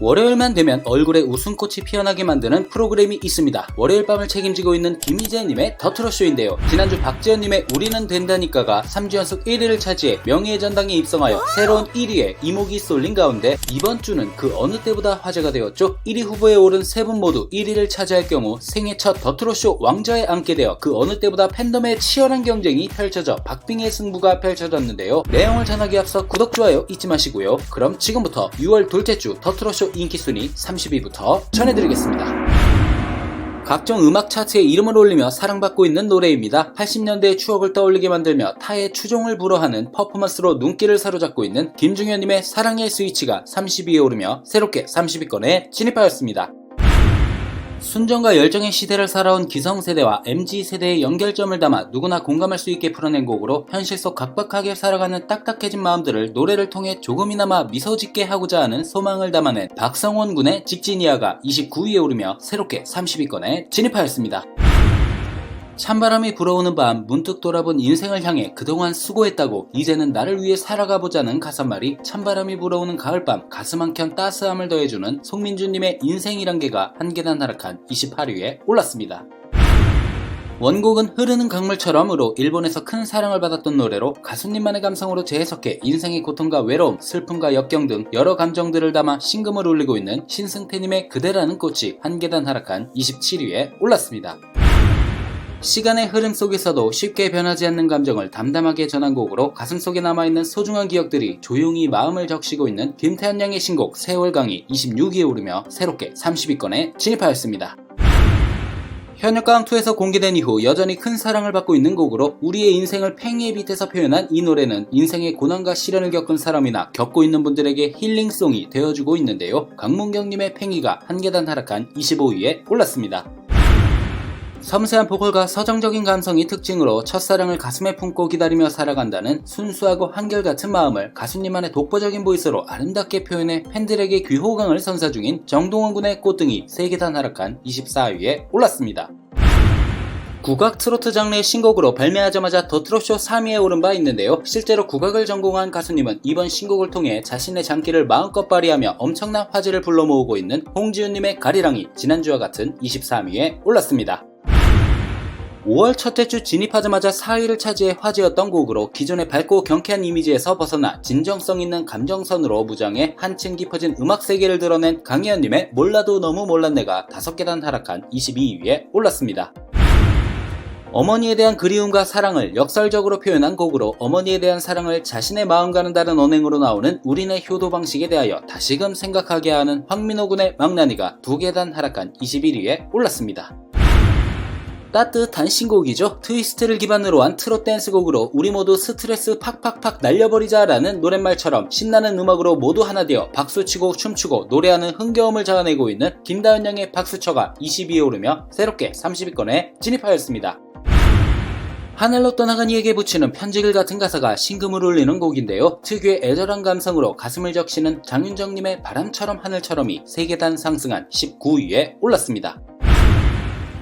월요일만 되면 얼굴에 웃음꽃이 피어나게 만드는 프로그램이 있습니다. 월요일 밤을 책임지고 있는 김희재님의 더트로쇼인데요. 지난주 박지현님의 우리는 된다니까가 3주 연속 1위를 차지해 명예의 전당에 입성하여 새로운 1위에 이목이 쏠린 가운데 이번 주는 그 어느 때보다 화제가 되었죠. 1위 후보에 오른 세 분 모두 1위를 차지할 경우 생애 첫 더트로쇼 왕좌에 앉게 되어 그 어느 때보다 팬덤의 치열한 경쟁이 펼쳐져 박빙의 승부가 펼쳐졌는데요. 내용을 전하기 앞서 구독, 좋아요 잊지 마시고요. 그럼 지금부터 6월 둘째 주 더트로쇼 인기 순위 30위부터 전해드리겠습니다. 각종 음악 차트에 이름을 올리며 사랑받고 있는 노래입니다. 80년대의 추억을 떠올리게 만들며 타의 추종을 불허하는 퍼포먼스로 눈길을 사로잡고 있는 김중현님의 사랑의 스위치가 30위에 오르며 새롭게 30위권에 진입하였습니다. 순정과 열정의 시대를 살아온 기성세대와 MZ세대의 연결점을 담아 누구나 공감할 수 있게 풀어낸 곡으로 현실 속 각박하게 살아가는 딱딱해진 마음들을 노래를 통해 조금이나마 미소 짓게 하고자 하는 소망을 담아낸 박성원 군의 직진이야가 29위에 오르며 새롭게 30위권에 진입하였습니다. 찬바람이 불어오는 밤 문득 돌아본 인생을 향해 그동안 수고했다고 이제는 나를 위해 살아가 보자는 가사말이 찬바람이 불어오는 가을밤 가슴 한켠 따스함을 더해주는 송민주님의 인생이란 개가 한 계단 하락한 28위에 올랐습니다. 원곡은 흐르는 강물처럼으로 일본에서 큰 사랑을 받았던 노래로 가수님만의 감성으로 재해석해 인생의 고통과 외로움, 슬픔과 역경 등 여러 감정들을 담아 신금을 울리고 있는 신승태님의 그대라는 꽃이 한 계단 하락한 27위에 올랐습니다. 시간의 흐름 속에서도 쉽게 변하지 않는 감정을 담담하게 전한 곡으로 가슴속에 남아있는 소중한 기억들이 조용히 마음을 적시고 있는 김태현 양의 신곡 세월강이 26위에 오르며 새롭게 30위권에 진입하였습니다. 현역강2에서 공개된 이후 여전히 큰 사랑을 받고 있는 곡으로 우리의 인생을 팽이에 빗대서 표현한 이 노래는 인생의 고난과 시련을 겪은 사람이나 겪고 있는 분들에게 힐링송이 되어주고 있는데요. 강문경님의 팽이가 한 계단 하락한 25위에 올랐습니다. 섬세한 보컬과 서정적인 감성이 특징으로 첫사랑을 가슴에 품고 기다리며 살아간다는 순수하고 한결같은 마음을 가수님만의 독보적인 보이스로 아름답게 표현해 팬들에게 귀호강을 선사 중인 정동원 군의 꽃등이 세계단 하락한 24위에 올랐습니다. 국악 트로트 장르의 신곡으로 발매하자마자 더 트롯쇼 3위에 오른 바 있는데요. 실제로 국악을 전공한 가수님은 이번 신곡을 통해 자신의 장기를 마음껏 발휘하며 엄청난 화제를 불러 모으고 있는 홍지윤님의 가리랑이 지난주와 같은 23위에 올랐습니다. 5월 첫째 주 진입하자마자 4위를 차지해 화제였던 곡으로 기존의 밝고 경쾌한 이미지에서 벗어나 진정성 있는 감정선으로 무장해 한층 깊어진 음악 세계를 드러낸 강희연님의 몰라도 너무 몰랐네가 5계단 하락한 22위에 올랐습니다. 어머니에 대한 그리움과 사랑을 역설적으로 표현한 곡으로 어머니에 대한 사랑을 자신의 마음과는 다른 언행으로 나오는 우리네 효도 방식에 대하여 다시금 생각하게 하는 황민호 군의 망나니가 두 계단 하락한 21위에 올랐습니다. 따뜻한 신곡이죠. 트위스트를 기반으로 한 트롯 댄스곡으로 우리 모두 스트레스 팍팍팍 날려버리자라는 노랫말처럼 신나는 음악으로 모두 하나 되어 박수치고 춤추고 노래하는 흥겨움을 자아내고 있는 김다현 양의 박수처가 20위에 오르며 새롭게 30위권에 진입하였습니다. 하늘로 떠나간 이에게 붙이는 편지글 같은 가사가 신금을 울리는 곡인데요. 특유의 애절한 감성으로 가슴을 적시는 장윤정님의 바람처럼 하늘처럼이 세계단 상승한 19위에 올랐습니다.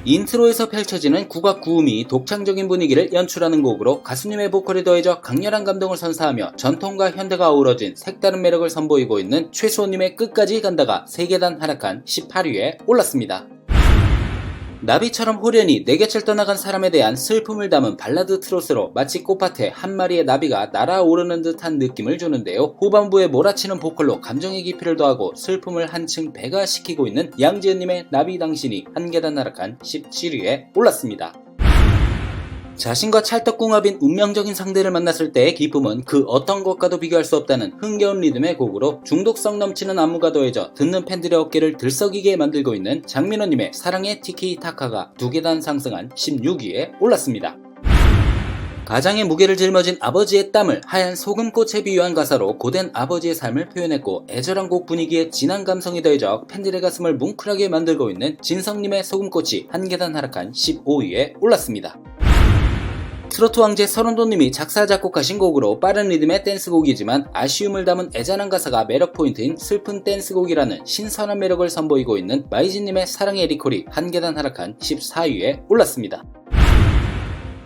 인트로에서 펼쳐지는 국악 구음이 독창적인 분위기를 연출하는 곡으로 가수님의 보컬에 더해져 강렬한 감동을 선사하며 전통과 현대가 어우러진 색다른 매력을 선보이고 있는 최수호님의 끝까지 간다가 세계단 하락한 18위에 올랐습니다. 나비처럼 호련히 내 곁을 떠나간 사람에 대한 슬픔을 담은 발라드 트롯으로 마치 꽃밭에 한 마리의 나비가 날아오르는 듯한 느낌을 주는데요. 후반부에 몰아치는 보컬로 감정의 깊이를 더하고 슬픔을 한층 배가시키고 있는 양지은님의 나비 당신이 한 계단 나락한 17위에 올랐습니다. 자신과 찰떡궁합인 운명적인 상대를 만났을 때의 기쁨은 그 어떤 것과도 비교할 수 없다는 흥겨운 리듬의 곡으로 중독성 넘치는 안무가 더해져 듣는 팬들의 어깨를 들썩이게 만들고 있는 장민호님의 사랑의 티키타카가 두 계단 상승한 16위에 올랐습니다. 가장의 무게를 짊어진 아버지의 땀을 하얀 소금꽃에 비유한 가사로 고된 아버지의 삶을 표현했고 애절한 곡 분위기에 진한 감성이 더해져 팬들의 가슴을 뭉클하게 만들고 있는 진성님의 소금꽃이 한 계단 하락한 15위에 올랐습니다. 트로트 왕제 서른도님이 작사 작곡하신 곡으로 빠른 리듬의 댄스곡이지만 아쉬움을 담은 애잔한 가사가 매력 포인트인 슬픈 댄스곡이라는 신선한 매력을 선보이고 있는 마이진님의 사랑의 리콜이 한 계단 하락한 14위에 올랐습니다.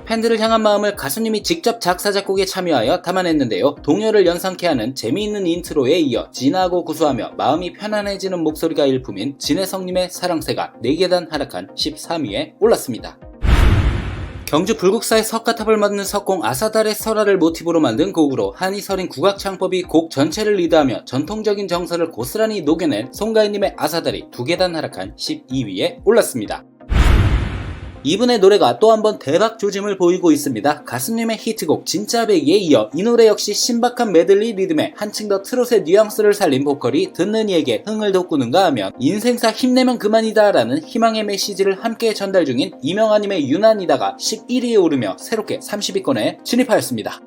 팬들을 향한 마음을 가수님이 직접 작사 작곡에 참여하여 담아냈는데요. 동요를 연상케 하는 재미있는 인트로에 이어 진하고 구수하며 마음이 편안해지는 목소리가 일품인 진혜성님의 사랑새가 4계단 하락한 13위에 올랐습니다. 경주 불국사의 석가탑을 만든 석공 아사달의 설화를 모티브로 만든 곡으로 한이 서린 국악 창법이 곡 전체를 리드하며 전통적인 정서를 고스란히 녹여낸 송가인님의 아사달이 두 계단 하락한 12위에 올랐습니다. 이분의 노래가 또 한 번 대박 조짐을 보이고 있습니다. 가수님의 히트곡 진짜 배기에 이어 이 노래 역시 신박한 메들리 리듬에 한층 더 트롯의 뉘앙스를 살린 보컬이 듣는 이에게 흥을 돋구는가 하면 인생사 힘내면 그만이다 라는 희망의 메시지를 함께 전달 중인 이명아님의 유난이다가 11위에 오르며 새롭게 30위권에 진입하였습니다.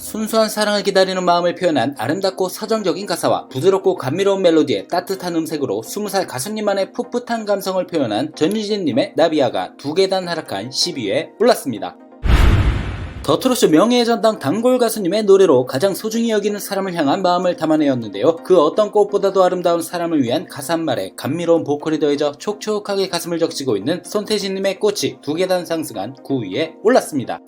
순수한 사랑을 기다리는 마음을 표현한 아름답고 서정적인 가사와 부드럽고 감미로운 멜로디에 따뜻한 음색으로 20살 가수님만의 풋풋한 감성을 표현한 전유진님의 나비아가 두 계단 하락한 10위에 올랐습니다. 더트로쇼 명예의 전당 단골 가수님의 노래로 가장 소중히 여기는 사람을 향한 마음을 담아내었는데요. 그 어떤 꽃보다도 아름다운 사람을 위한 가사 한 말에 감미로운 보컬이 더해져 촉촉하게 가슴을 적시고 있는 손태진님의 꽃이 두 계단 상승한 9위에 올랐습니다.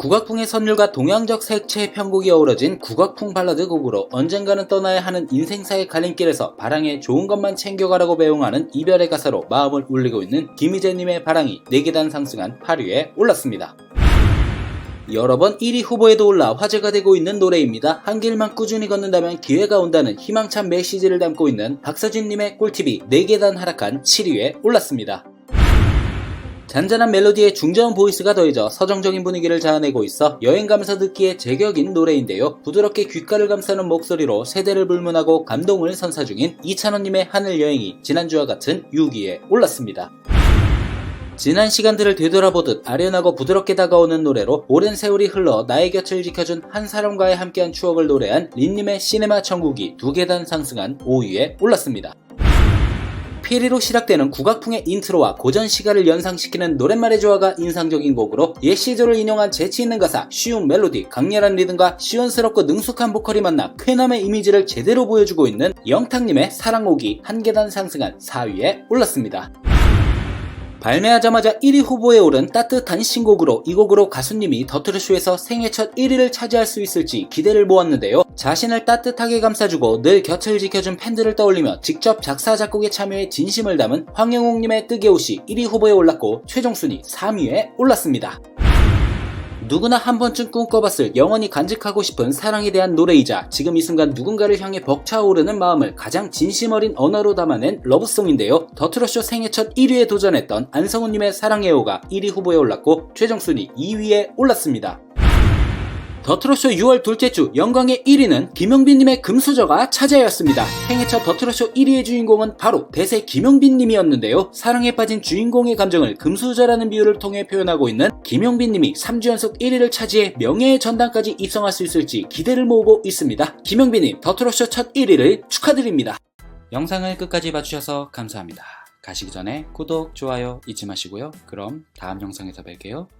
국악풍의 선율과 동양적 색채의 편곡이 어우러진 국악풍 발라드 곡으로 언젠가는 떠나야 하는 인생사의 갈림길에서 바랑에 좋은 것만 챙겨가라고 배웅하는 이별의 가사로 마음을 울리고 있는 김희재님의 바랑이 4계단 상승한 8위에 올랐습니다. 여러 번 1위 후보에도 올라 화제가 되고 있는 노래입니다. 한 길만 꾸준히 걷는다면 기회가 온다는 희망찬 메시지를 담고 있는 박서진님의 꿀팁이 4계단 하락한 7위에 올랐습니다. 잔잔한 멜로디에 중저음 보이스가 더해져 서정적인 분위기를 자아내고 있어 여행 가면서 듣기에 제격인 노래인데요. 부드럽게 귓가를 감싸는 목소리로 세대를 불문하고 감동을 선사 중인 이찬원님의 하늘 여행이 지난주와 같은 6위에 올랐습니다. 지난 시간들을 되돌아보듯 아련하고 부드럽게 다가오는 노래로 오랜 세월이 흘러 나의 곁을 지켜준 한 사람과의 함께한 추억을 노래한 린님의 시네마 천국이 두 계단 상승한 5위에 올랐습니다. 피리로 시작되는 국악풍의 인트로와 고전 시가를 연상시키는 노랫말의 조화가 인상적인 곡으로 옛 시절을 인용한 재치 있는 가사, 쉬운 멜로디, 강렬한 리듬과 시원스럽고 능숙한 보컬이 만나 쾌남의 이미지를 제대로 보여주고 있는 영탁님의 사랑옥이 한 계단 상승한 4위에 올랐습니다. 발매하자마자 1위 후보에 오른 따뜻한 신곡으로 이 곡으로 가수님이 더트루쇼에서 생애 첫 1위를 차지할 수 있을지 기대를 모았는데요. 자신을 따뜻하게 감싸주고 늘 곁을 지켜준 팬들을 떠올리며 직접 작사 작곡에 참여해 진심을 담은 황영옥님의 뜨개 옷이 1위 후보에 올랐고 최종 순위 3위에 올랐습니다. 누구나 한 번쯤 꿈꿔봤을 영원히 간직하고 싶은 사랑에 대한 노래이자 지금 이 순간 누군가를 향해 벅차오르는 마음을 가장 진심 어린 언어로 담아낸 러브송인데요. 더트로쇼 생애 첫 1위에 도전했던 안성우님의 사랑해요가 1위 후보에 올랐고 최종 순위 2위에 올랐습니다. 더트로쇼 6월 둘째 주 영광의 1위는 김영빈님의 금수저가 차지하였습니다. 생애 첫 더트로쇼 1위의 주인공은 바로 대세 김영빈님이었는데요. 사랑에 빠진 주인공의 감정을 금수저라는 비유를 통해 표현하고 있는 김영빈님이 3주 연속 1위를 차지해 명예의 전당까지 입성할 수 있을지 기대를 모으고 있습니다. 김영빈님 더트로쇼 첫 1위를 축하드립니다. 영상을 끝까지 봐주셔서 감사합니다. 가시기 전에 구독, 좋아요 잊지 마시고요. 그럼 다음 영상에서 뵐게요.